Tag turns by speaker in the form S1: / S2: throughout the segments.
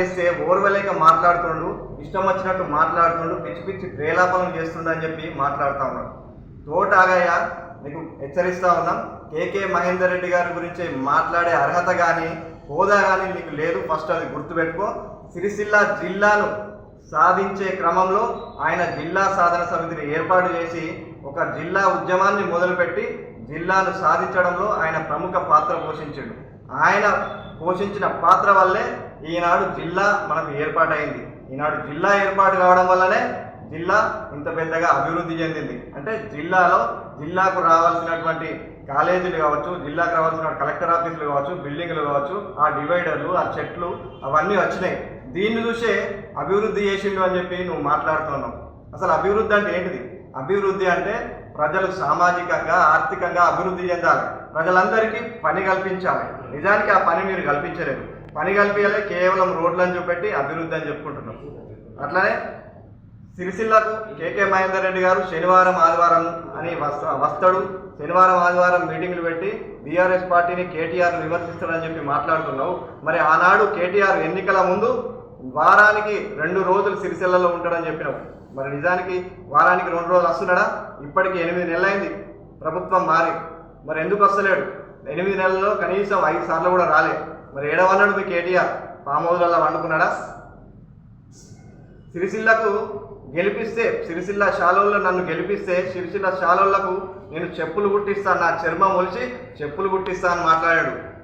S1: చేస్తే ఓర్వలేక మాట్లాడుతుండు ఇష్టం వచ్చినట్టు మాట్లాడుతుండు పిచ్చి పిచ్చి ప్రేలాపనం చేస్తుండని చెప్పి మాట్లాడుతూ ఉన్నాడు. తోటాగయ్య నీకు హెచ్చరిస్తా ఉన్నాం. కేకే మహేందర్ రెడ్డి గారి గురించి మాట్లాడే అర్హత కానీ హోదా కానీ నీకు లేదు. ఫస్ట్ అది గుర్తుపెట్టుకో. సిరిసిల్ల జిల్లాను సాధించే క్రమంలో ఆయన జిల్లా సాధన సమితిని ఏర్పాటు చేసి ఒక జిల్లా ఉద్యమాన్ని మొదలుపెట్టి జిల్లాను సాధించడంలో ఆయన ప్రముఖ పాత్ర పోషించాడు. ఆయన పోషించిన పాత్ర వల్లే ఈనాడు జిల్లా మనకు ఏర్పాటైంది. ఈనాడు జిల్లా ఏర్పాటు కావడం వల్లనే జిల్లా ఇంత పెద్దగా అభివృద్ధి చెందింది. అంటే జిల్లాలో జిల్లాకు రావాల్సినటువంటి కాలేజీలు కావచ్చు జిల్లాకు రావాల్సిన కలెక్టర్ ఆఫీసులు కావచ్చు బిల్డింగ్లు కావచ్చు ఆ డివైడర్లు ఆ చెట్లు అవన్నీ వచ్చినాయి. దీన్ని చూసే అభివృద్ధి చేసిండు అని చెప్పి నువ్వు మాట్లాడుతున్నావు. అసలు అభివృద్ధి అంటే ఏంటిది? అభివృద్ధి అంటే ప్రజలు సామాజికంగా ఆర్థికంగా అభివృద్ధి చెందాలి. ప్రజలందరికీ పని కల్పించాలి. నిజానికి ఆ పని మీరు కల్పించలేదు. పని కల్పించాలి కేవలం రోడ్లను చూపెట్టి అభివృద్ధి అని చెప్పుకుంటున్నాం. అట్లనే సిరిసిల్లకు కేకే మహేందర్ రెడ్డి గారు శనివారం ఆదివారం అని వస్త వస్తాడు. శనివారం ఆదివారం మీటింగ్లు పెట్టి బీఆర్ఎస్ పార్టీని కేటీఆర్ విమర్శిస్తాడని చెప్పి మాట్లాడుతున్నావు. మరి ఆనాడు కేటీఆర్ ఎన్నికల ముందు వారానికి రెండు రోజులు సిరిసిల్లలో ఉంటాడని చెప్పినావు. మరి నిజానికి వారానికి రెండు రోజులు వస్తున్నాడా? ఇప్పటికి ఎనిమిది నెలలైంది. ప్రభుత్వం మారి. మరి ఎందుకు వస్తలేడు? ఎనిమిది నెలల్లో కనీసం ఐదు సార్లు కూడా రాలే. మరి ఏడవన్నాడు మీ కేటీఆర్? మామూలుగా వండుకున్నాడా? సిరిసిల్లకు గెలిపిస్తే సిరిసిల్ల శాలోల్లో నన్ను గెలిపిస్తే సిరిసిల్ల శాలోళ్ళకు నేను చెప్పులు కుట్టిస్తాను నా చర్మం ఒలిచి చెప్పులు కుట్టిస్తా అని మాట్లాడాడు.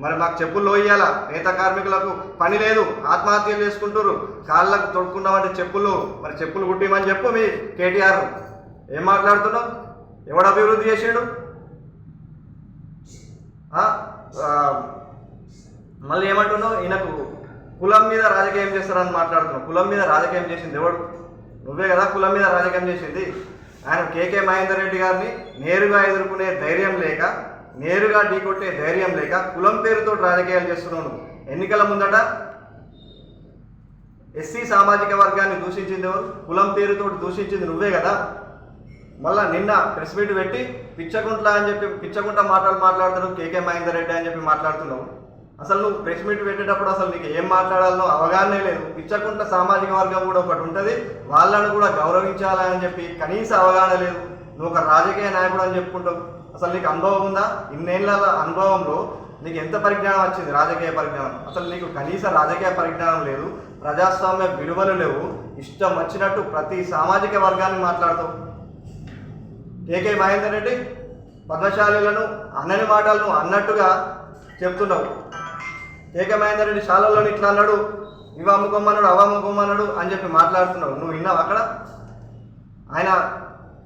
S1: మరి మాకు చెప్పులు లోయ్యాల నేత కార్మికులకు పని లేదు. ఆత్మహత్యలు చేసుకుంటారు కాళ్ళకు తొడుక్కున్నామంటే చెప్పులు. మరి చెప్పులు కుట్టిమని చెప్పు మీ కేటీఆర్. ఏం మాట్లాడుతున్నావు? ఎవడు అభివృద్ధి చేసాడు? మళ్ళీ ఏమంటున్నావు? ఈయనకు కులం మీద రాజకీయం చేస్తారని మాట్లాడుతున్నావు. కులం మీద రాజకీయం చేసింది ఎవడు? నువ్వే కదా కులం మీద రాజకీయం చేసింది. ఆయన కేకే మహేందర్ రెడ్డి గారిని నేరుగా ఎదుర్కొనే ధైర్యం లేక నేరుగా ఢీకొట్టే ధైర్యం లేక కులం పేరుతో రాజకీయాలు చేస్తున్నావు ఎన్నికల ముందట ఎస్సీ సామాజిక వర్గాన్ని దూషించింది ఎవరు? కులం పేరుతో దూషించింది నువ్వే కదా. మళ్ళా నిన్న ప్రెస్ మీట్ పెట్టి పిచ్చగుంట్ల అని చెప్పి పిచ్చగుంట మాటలు మాట్లాడుతున్నావు కేకే మహేందర్ రెడ్డి అని చెప్పి మాట్లాడుతున్నావు. అసలు నువ్వు ప్రెస్ మీట్ పెట్టేటప్పుడు అసలు నీకు ఏం మాట్లాడాలో అవగాహనే లేదు. పిచ్చకుంట సామాజిక వర్గం కూడా ఒకటి ఉంటుంది. వాళ్ళను కూడా గౌరవించాలని చెప్పి కనీస అవగాహన లేదు. నువ్వు ఒక రాజకీయ నాయకుడు అని చెప్పుకుంటావు. అసలు నీకు అనుభవం ఉందా? ఇన్నేళ్ళ అనుభవంలో నీకు ఎంత పరిజ్ఞానం వచ్చింది రాజకీయ పరిజ్ఞానం? అసలు నీకు కనీస రాజకీయ పరిజ్ఞానం లేదు. ప్రజాస్వామ్య విలువలు లేవు. ఇష్టం వచ్చినట్టు ప్రతి సామాజిక వర్గాన్ని మాట్లాడతావు. కేకే మహేందర్ రెడ్డి పద్మశాలీలను అన్నని మాటలను అన్నట్టుగా చెప్తున్నావు కేకే మహేందర్ రెడ్డి శాలల్లో ఇట్లా అన్నాడు ఇవి అమ్ముకోమన్నాడు అవ అమ్ముకోమన్నాడు అని చెప్పి మాట్లాడుతున్నావు. నువ్వు విన్నావు అక్కడ? ఆయన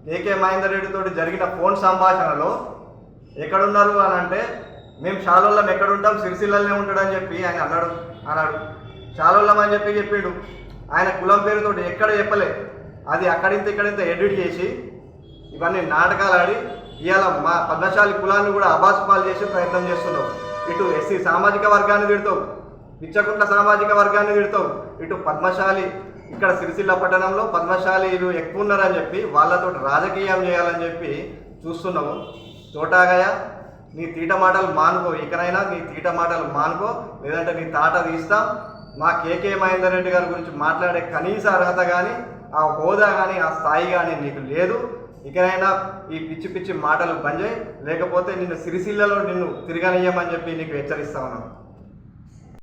S1: కేకే మహేందర్ రెడ్డితో జరిగిన ఫోన్ సంభాషణలో ఎక్కడున్నారు అని అంటే మేము శాలోళ్ళం ఎక్కడుంటాం సిరిసిల్లనే ఉంటాడని చెప్పి ఆయన అన్నాడు అన్నాడు. శాలోళ్ళం అని చెప్పి చెప్పిండు. ఆయన కులం పేరుతోటి ఎక్కడ చెప్పలే. అది అక్కడింత ఇక్కడింత ఎడిట్ చేసి ఇవన్నీ నాటకాలు ఆడి ఇవాళ మా పద్మశాలి కులాన్ని కూడా అబాస్పాలు చేసే ప్రయత్నం చేస్తున్నావు ఇటు ఎస్సీ సామాజిక వర్గాన్ని తిడతావు పిచ్చకుంట్ల సామాజిక వర్గాన్ని తిడతావు ఇటు పద్మశాలి ఇక్కడ సిరిసిల్ల పట్టణంలో పద్మశాలీలు ఎక్కువ ఉన్నారని చెప్పి వాళ్ళతో రాజకీయం చేయాలని చెప్పి చూస్తున్నావు తోటాగయ నీ తీట మాటలు మానుకో. ఇకనైనా నీ తీట మాటలు మానుకో. లేదంటే నీ తాట తీస్తా. మా కేకే మహేందర్ రెడ్డి గారి గురించి మాట్లాడే కనీస అర్హత కానీ ఆ హోదా కానీ ఆ స్థాయి కానీ నీకు లేదు. ఇకనైనా ఈ పిచ్చి పిచ్చి మాటలు బంద్ చేయి లేకపోతే నిన్ను సిరిసిల్లలో నిన్ను తిరగనియ్యమని చెప్పి నీకు హెచ్చరిస్తా ఉన్నాను.